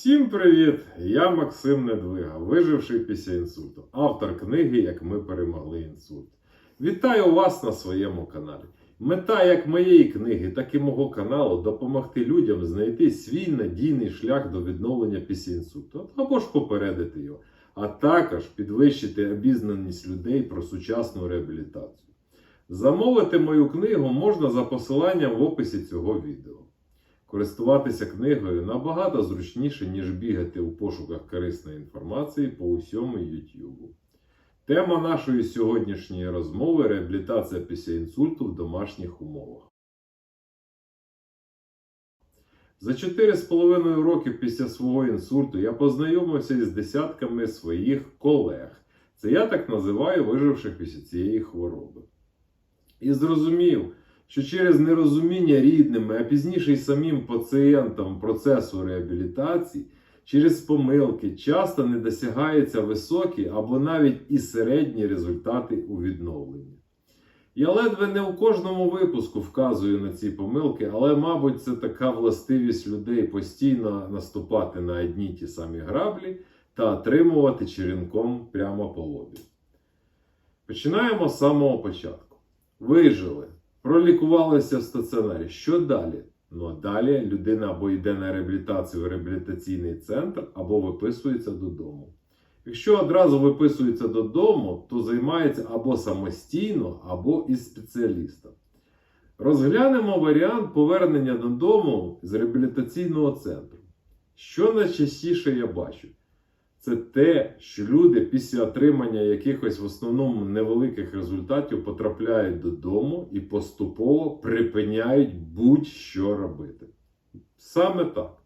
Всім привіт! Я Максим Недвига, виживший після інсульту, автор книги Як ми перемогли інсульт. Вітаю вас на своєму каналі. Мета як моєї книги, так і мого каналу допомогти людям знайти свій надійний шлях до відновлення після інсульту або ж попередити його, а також підвищити обізнаність людей про сучасну реабілітацію. Замовити мою книгу можна за посиланням в описі цього відео. Користуватися книгою набагато зручніше, ніж бігати у пошуках корисної інформації по усьому YouTube. Тема нашої сьогоднішньої розмови реабілітація після інсульту в домашніх умовах. За 4,5 роки після свого інсульту я познайомився із десятками своїх колег. Це я так називаю виживших після цієї хвороби. І зрозумів, що через нерозуміння рідними, а пізніше й самим пацієнтам процесу реабілітації, через помилки часто не досягаються високі або навіть і середні результати у відновленні. Я ледве не у кожному випуску вказую на ці помилки, але, мабуть, це така властивість людей постійно наступати на одні ті самі граблі та отримувати черенком прямо по лобі. Починаємо з самого початку. Вижили, пролікувалися в стаціонарі. Що далі? Ну а далі людина або йде на реабілітацію в реабілітаційний центр, або виписується додому. Якщо одразу виписується додому, то займається або самостійно, або із спеціалістом. Розглянемо варіант повернення додому з реабілітаційного центру. Що найчастіше я бачу? Це те, що люди після отримання якихось в основному невеликих результатів потрапляють додому і поступово припиняють будь-що робити. Саме так.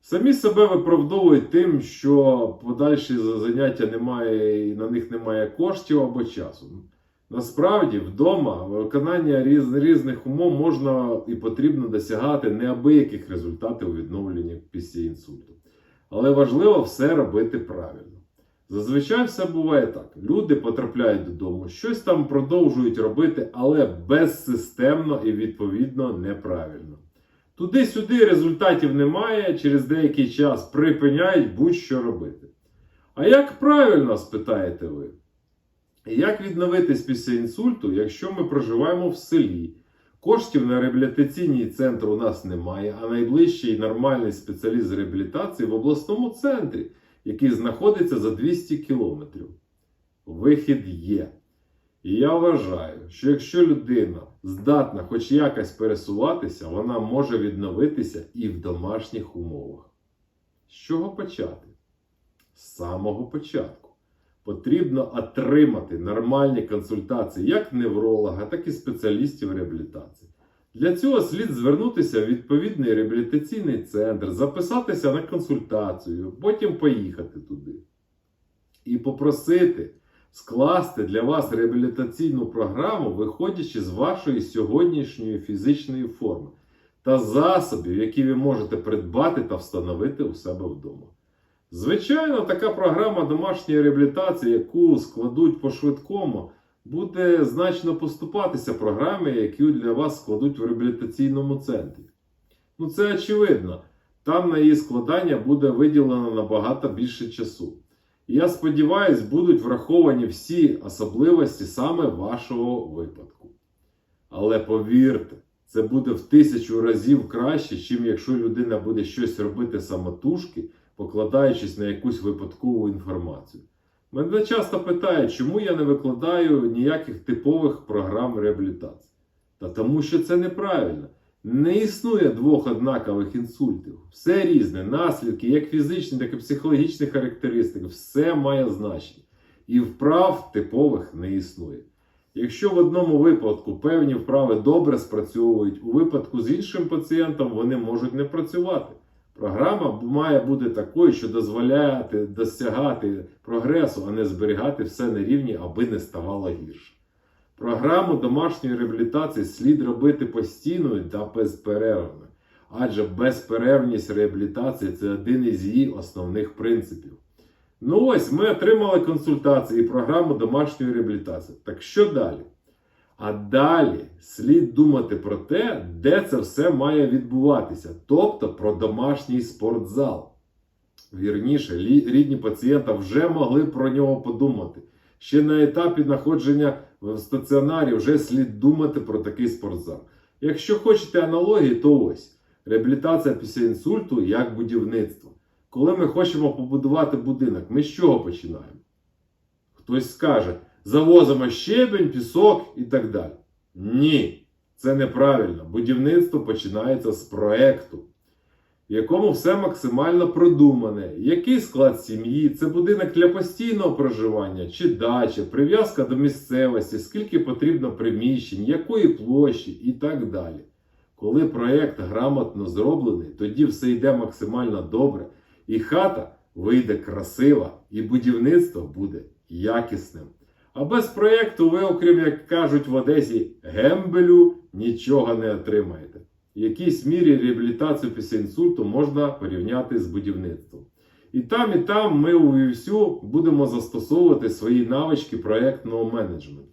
Самі себе виправдовують тим, що подальші заняття немає, і на них немає коштів або часу. Насправді, вдома виконання різ, різних умов можна і потрібно досягати неабияких результатів у відновленні після інсульту. Але важливо все робити правильно. Зазвичай все буває так: люди потрапляють додому, щось там продовжують робити, але безсистемно і відповідно неправильно. Туди-сюди результатів немає, через деякий час припиняють будь-що робити. А як правильно, спитаєте ви? Як відновитись після інсульту, якщо ми проживаємо в селі? Коштів на реабілітаційний центр у нас немає, а найближчий нормальний спеціаліст з реабілітації в обласному центрі, який знаходиться за 200 кілометрів. Вихід є. І я вважаю, що якщо людина здатна хоч якось пересуватися, вона може відновитися і в домашніх умовах. З чого почати? З самого початку. Потрібно отримати нормальні консультації як невролога, так і спеціалістів реабілітації. Для цього слід звернутися в відповідний реабілітаційний центр, записатися на консультацію, потім поїхати туди. І попросити скласти для вас реабілітаційну програму, виходячи з вашої сьогоднішньої фізичної форми та засобів, які ви можете придбати та встановити у себе вдома. Звичайно, така програма домашньої реабілітації, яку складуть по швидкому, буде значно поступатися програмі, які для вас складуть в реабілітаційному центрі. Ну, це очевидно. Там на її складання буде виділено набагато більше часу. І я сподіваюся, будуть враховані всі особливості саме вашого випадку. Але повірте, це буде в тисячу разів краще, чим якщо людина буде щось робити самотужки покладаючись на якусь випадкову інформацію. Мене часто питають, чому я не викладаю ніяких типових програм реабілітації. Та тому, що це неправильно. Не існує двох однакових інсультів. Все різне, наслідки, як фізичні, так і психологічні характеристики, все має значення. І вправ типових не існує. Якщо в одному випадку певні вправи добре спрацьовують, у випадку з іншим пацієнтом вони можуть не працювати. Програма має бути такою, що дозволяє досягати прогресу, а не зберігати все на рівні, аби не ставало гірше. Програму домашньої реабілітації слід робити постійною та безперервною, адже безперервність реабілітації це один із її основних принципів. Ну ось ми отримали консультації і програму домашньої реабілітації. Так що далі? А далі слід думати про те, де це все має відбуватися, тобто про домашній спортзал. Вірніше, рідні пацієнта вже могли про нього подумати. Ще на етапі знаходження в стаціонарі вже слід думати про такий спортзал. Якщо хочете аналогії, то ось реабілітація після інсульту як будівництво. Коли ми хочемо побудувати будинок, ми з чого починаємо? Хтось скаже, завозимо щебень, пісок і так далі. Ні, це неправильно. Будівництво починається з проекту, в якому все максимально продумане. Який склад сім'ї, це будинок для постійного проживання чи дача, прив'язка до місцевості, скільки потрібно приміщень, якої площі і так далі. Коли проєкт грамотно зроблений, тоді все йде максимально добре, і хата вийде красива, і будівництво буде якісним. А без проєкту ви, окрім, як кажуть в Одесі, гембелю нічого не отримаєте. В якійсь мірі реабілітацію після інсульту можна порівняти з будівництвом. І там, і там ми у ЮВСЮ будемо застосовувати свої навички проєктного менеджменту.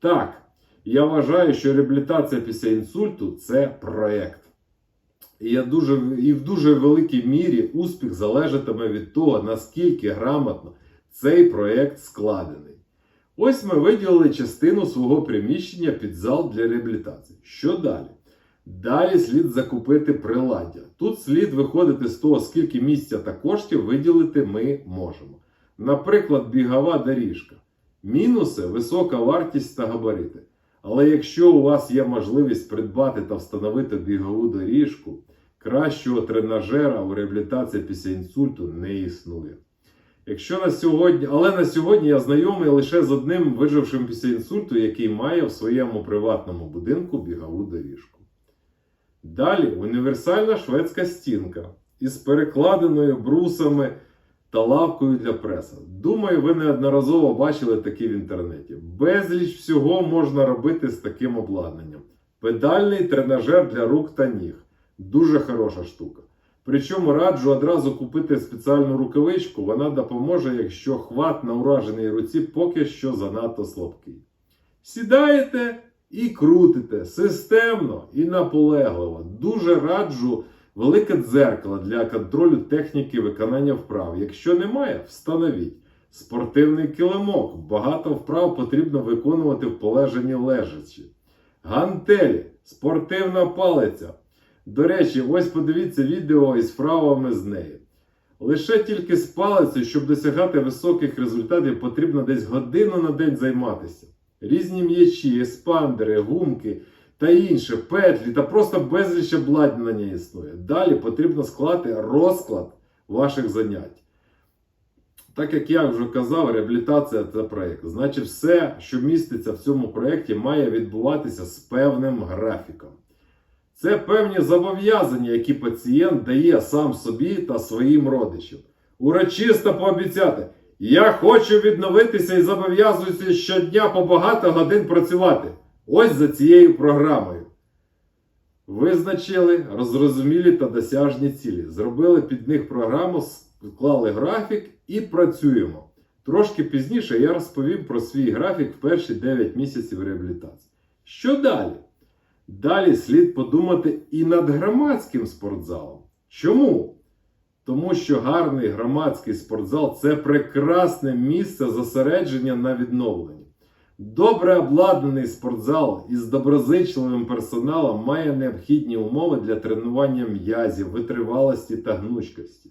Так, я вважаю, що реабілітація після інсульту це проєкт. І, я дуже, і в дуже великій мірі успіх залежатиме від того, наскільки грамотно цей проєкт складений. Ось ми виділили частину свого приміщення під зал для реабілітації. Що далі? Далі слід закупити приладдя. Тут слід виходити з того, скільки місця та коштів виділити ми можемо. Наприклад, бігова доріжка. Мінуси висока вартість та габарити. Але якщо у вас є можливість придбати та встановити бігову доріжку, кращого тренажера у реабілітації після інсульту не існує. Якщо на сьогодні, але на сьогодні я знайомий лише з одним вижившим після інсульту, який має в своєму приватному будинку бігову доріжку. Далі універсальна шведська стінка із перекладеною брусами та лавкою для преса. Думаю, ви неодноразово бачили такі в інтернеті. Безліч всього можна робити з таким обладнанням. Педальний тренажер для рук та ніг. Дуже хороша штука. Причому раджу одразу купити спеціальну рукавичку, вона допоможе, якщо хват на ураженій руці поки що занадто слабкий. Сідаєте і крутите системно і наполегливо. Дуже раджу велике дзеркало для контролю техніки виконання вправ. Якщо немає, встановіть. Спортивний килимок. Багато вправ потрібно виконувати в полежанні лежачи. Гантелі, спортивна палиця. До речі, ось подивіться відео із вправами з нею. Лише тільки з палицею, щоб досягати високих результатів, потрібно десь годину на день займатися. Різні м'ячі, еспандери, гумки та інше, петлі та просто безліч обладнання існує. Далі потрібно склати розклад ваших занять. Так як я вже казав, реабілітація це проєкт. Значить, все, що міститься в цьому проєкті, має відбуватися з певним графіком. Це певні зобов'язання, які пацієнт дає сам собі та своїм родичам. Урочисто пообіцяти. Я хочу відновитися і зобов'язуюся щодня по багато годин працювати. Ось за цією програмою. Визначили розрозумілі та досяжні цілі. Зробили під них програму, склали графік і працюємо. Трошки пізніше я розповім про свій графік в перші 9 місяців реабілітації. Що далі? Далі слід подумати і над громадським спортзалом. Чому? Тому що гарний громадський спортзал це прекрасне місце зосередження на відновленні. Добре обладнаний спортзал із доброзичливим персоналом має необхідні умови для тренування м'язів, витривалості та гнучкості.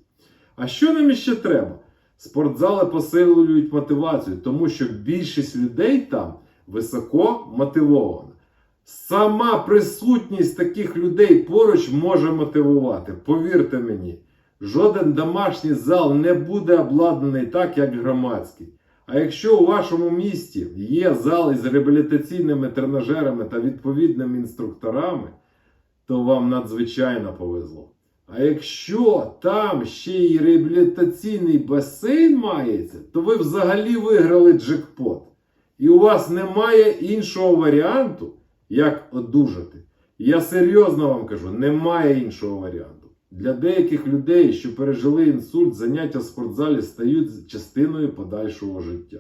А що нам іще треба? Спортзали посилюють мотивацію, тому що більшість людей там високо мотивована. Сама присутність таких людей поруч може мотивувати. Повірте мені, жоден домашній зал не буде обладнаний так, як громадський. А якщо у вашому місті є зал із реабілітаційними тренажерами та відповідними інструкторами, то вам надзвичайно повезло. А якщо там ще й реабілітаційний басейн мається, то ви взагалі виграли джекпот. І у вас немає іншого варіанту, як одужати. Я серйозно вам кажу, немає іншого варіанту. Для деяких людей, що пережили інсульт, заняття в спортзалі стають частиною подальшого життя.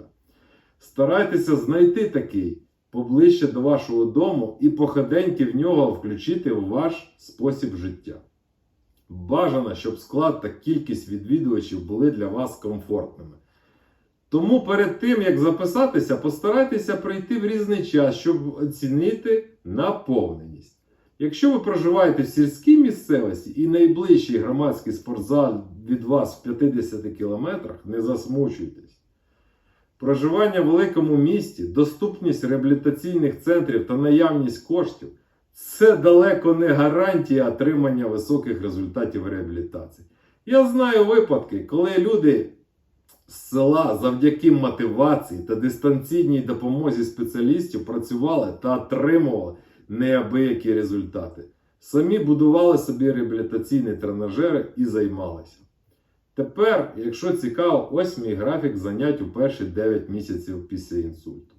Старайтеся знайти такий поближче до вашого дому і походеньки в нього включити в ваш спосіб життя. Бажано, щоб склад та кількість відвідувачів були для вас комфортними. Тому перед тим, як записатися, постарайтеся прийти в різний час, щоб оцінити наповненість. Якщо ви проживаєте в сільській місцевості і найближчий громадський спортзал від вас в 50 кілометрах, не засмучуйтесь. Проживання в великому місті, доступність реабілітаційних центрів та наявність коштів це далеко не гарантія отримання високих результатів реабілітації. Я знаю випадки, коли люди з села завдяки мотивації та дистанційній допомозі спеціалістів працювали та отримували неабиякі результати. Самі будували собі реабілітаційні тренажери і займалися. Тепер, якщо цікаво, ось мій графік занять у перші 9 місяців після інсульту.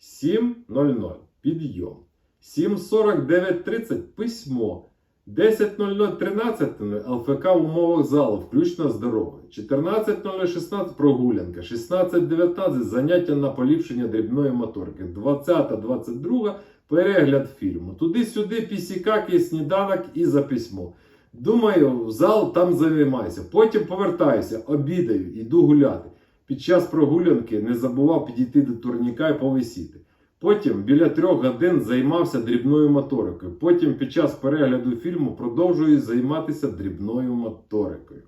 7.00 підйом. 7.49.30 письмо. 10.00 13.00 ЛФК в умовах залу, включно здоров'я. 14.00 16 прогулянка. 16.19 заняття на поліпшення дрібної моторики. 20.22 перегляд фільму. Туди-сюди пісікаки, сніданок і за письмо. Думаю, в зал там займаюся. Потім повертаюся, обідаю, йду гуляти. Під час прогулянки не забував підійти до турніка і повисіти. Потім біля трьох годин займався дрібною моторикою. Потім під час перегляду фільму продовжую займатися дрібною моторикою.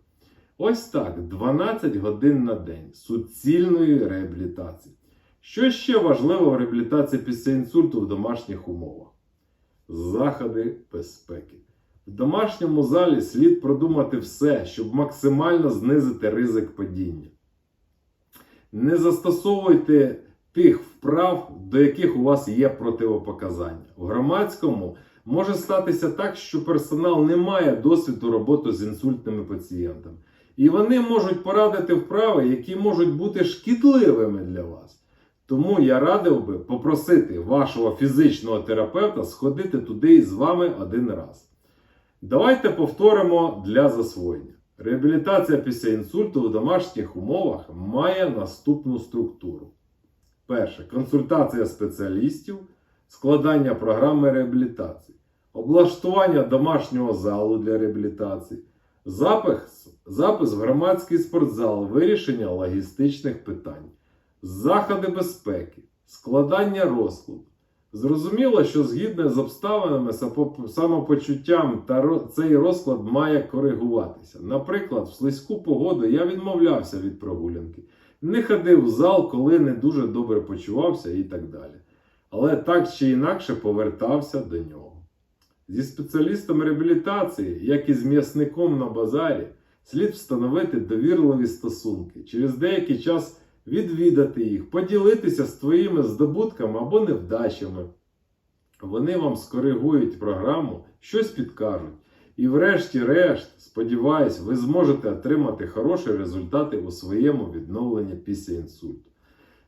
Ось так, 12 годин на день суцільної реабілітації. Що ще важливо в реабілітації після інсульту в домашніх умовах? Заходи безпеки. В домашньому залі слід продумати все, щоб максимально знизити ризик падіння. Не застосовуйте тих вправ, до яких у вас є противопоказання. В громадському може статися так, що персонал не має досвіду роботи з інсультними пацієнтами. І вони можуть порадити вправи, які можуть бути шкідливими для вас. Тому я радив би попросити вашого фізичного терапевта сходити туди із вами один раз. Давайте повторимо для засвоєння. Реабілітація після інсульту в домашніх умовах має наступну структуру. Перше консультація спеціалістів, складання програми реабілітації, облаштування домашнього залу для реабілітації, запис, запис в громадський спортзал, вирішення логістичних питань, заходи безпеки, складання розкладу. Зрозуміло, що згідно з обставинами, самопочуттям та цей розклад має коригуватися. Наприклад, в слизьку погоду я відмовлявся від прогулянки, не ходив в зал, коли не дуже добре почувався і так далі. Але так чи інакше повертався до нього. Зі спеціалістом реабілітації, як і з м'ясником на базарі, слід встановити довірливі стосунки, через деякий час відвідати їх, поділитися своїми здобутками або невдачами. Вони вам скоригують програму, щось підкажуть. І врешті-решт, сподіваюсь, ви зможете отримати хороші результати у своєму відновленні після інсульту.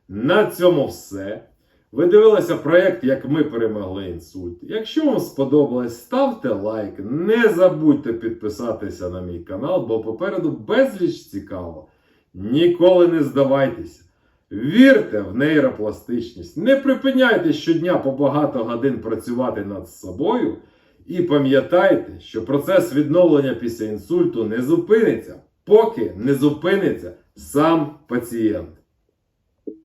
На цьому все. Ви дивилися проєкт, як ми перемогли інсульт. Якщо вам сподобалось, ставте лайк. Не забудьте підписатися на мій канал, бо попереду безліч цікаво. Ніколи не здавайтеся. Вірте в нейропластичність. Не припиняйте щодня по багато годин працювати над собою. І пам'ятайте, що процес відновлення після інсульту не зупиниться, поки не зупиниться сам пацієнт.